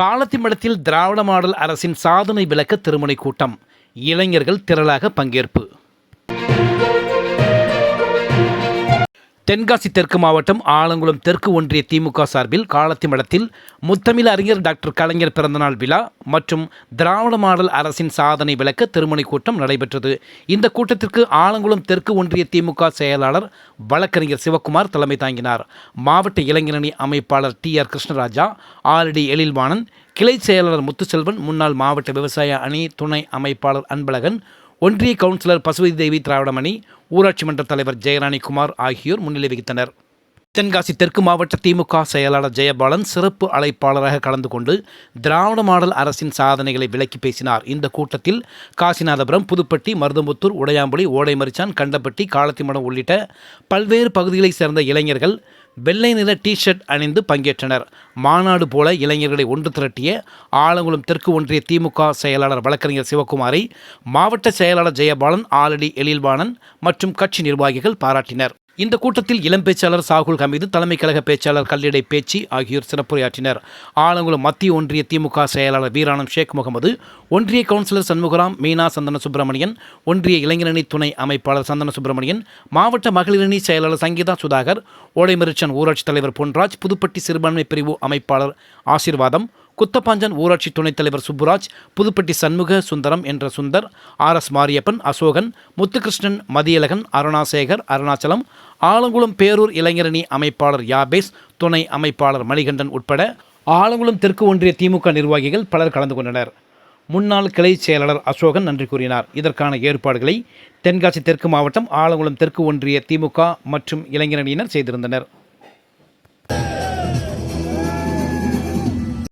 காலத்திமடத்தில் திராவிட model அரசின் சாதனை விளக்க திருமுனை கூட்டம். இளைஞர்கள் திரளாக பங்கேற்பு. தென்காசி தெற்கு மாவட்டம் ஆலங்குளம் தெற்கு ஒன்றிய திமுக சார்பில் காலத்திமடத்தில் முத்தமிழ் அறிஞர் டாக்டர் கலைஞர் பிறந்தநாள் விழா மற்றும் திராவிட மாடல் அரசின் சாதனை விளக்க திருமணி கூட்டம் நடைபெற்றது. இந்த கூட்டத்திற்கு ஆலங்குளம் தெற்கு ஒன்றிய திமுக செயலாளர் வழக்கறிஞர் சிவக்குமார் தலைமை தாங்கினார். மாவட்ட இளைஞரணி அமைப்பாளர் T R Krishnaraja R D Ezhilvanan கிளை செயலாளர் முத்துச்செல்வன் முன்னாள் மாவட்ட விவசாய அணி துணை அமைப்பாளர் அன்பழகன் ஒன்றிய கவுன்சிலர் பசுபதி தேவி திராவிடமணி ஊராட்சி மன்ற தலைவர் ஜெயராணி குமார் ஆகியோர் முன்னிலை வகித்தனர். தென்காசி தெற்கு மாவட்ட திமுக செயலாளர் ஜெயபாலன் சிறப்பு அழைப்பாளராக கலந்து கொண்டு திராவிட மாடல் அரசின் சாதனைகளை விளக்கி பேசினார். இந்த கூட்டத்தில் காசிநாதபுரம் புதுப்பட்டி மருதமுத்தூர் உடையாம்புலி ஓடைமரிச்சான் கண்டப்பட்டி காலத்திமடம் உள்ளிட்ட பல்வேறு பகுதிகளைச் சேர்ந்த இளைஞர்கள் வெள்ளை நிற டி ஷர்ட் அணிந்து பங்கேற்றனர். மாநாடு போல இளைஞர்களை ஒன்று திரட்டிய ஆலங்குளம் தெற்கு ஒன்றிய திமுக செயலாளர் வழக்கறிஞர் சிவகுமாரை மாவட்ட செயலாளர் ஜெயபாலன் ஆலடி எழில்வாணன் மற்றும் கட்சி நிர்வாகிகள் பாராட்டினர். இந்த கூட்டத்தில் இளம் பேச்சாளர் சாகுல் ஹமீது தலைமை கழக பேச்சாளர் கல்லிடை பேச்சு ஆகியோர் சிறப்புரையாற்றினர். ஆலங்குளம் மத்திய ஒன்றிய திமுக செயலாளர் வீராணம் ஷேக் முகமது ஒன்றிய கவுன்சிலர் சண்முகராம் மீனா சந்தன சுப்பிரமணியன் ஒன்றிய இளைஞரணி துணை அமைப்பாளர் சந்தன சுப்பிரமணியன் மாவட்ட மகளிரணி செயலாளர் சங்கீதா சுதாகர் ஓடைமரிச்சன் ஊராட்சி தலைவர் பொன்ராஜ் புதுப்பட்டி சிறுபான்மை பிரிவு அமைப்பாளர் ஆசீர்வாதம் குத்தப்பாஞ்சன் ஊராட்சி துணைத் தலைவர் சுப்புராஜ் புதுப்பட்டி சண்முக சுந்தரம் என்ற சுந்தர் ஆர் எஸ் மாரியப்பன் அசோகன் முத்துகிருஷ்ணன் மதியழகன் அருணாசேகர் அருணாச்சலம் ஆலங்குளம் பேரூர் இளைஞரணி அமைப்பாளர் யாபேஸ் துணை அமைப்பாளர் மணிகண்டன் உட்பட ஆலங்குளம் தெற்கு ஒன்றிய திமுக நிர்வாகிகள் பலர் கலந்து கொண்டனர். முன்னாள் கிளை செயலாளர் அசோகன் நன்றி கூறினார். இதற்கான ஏற்பாடுகளை தென்காசி தெற்கு மாவட்டம் ஆலங்குளம் தெற்கு ஒன்றிய திமுக மற்றும் இளைஞரணியினர் செய்திருந்தனர்.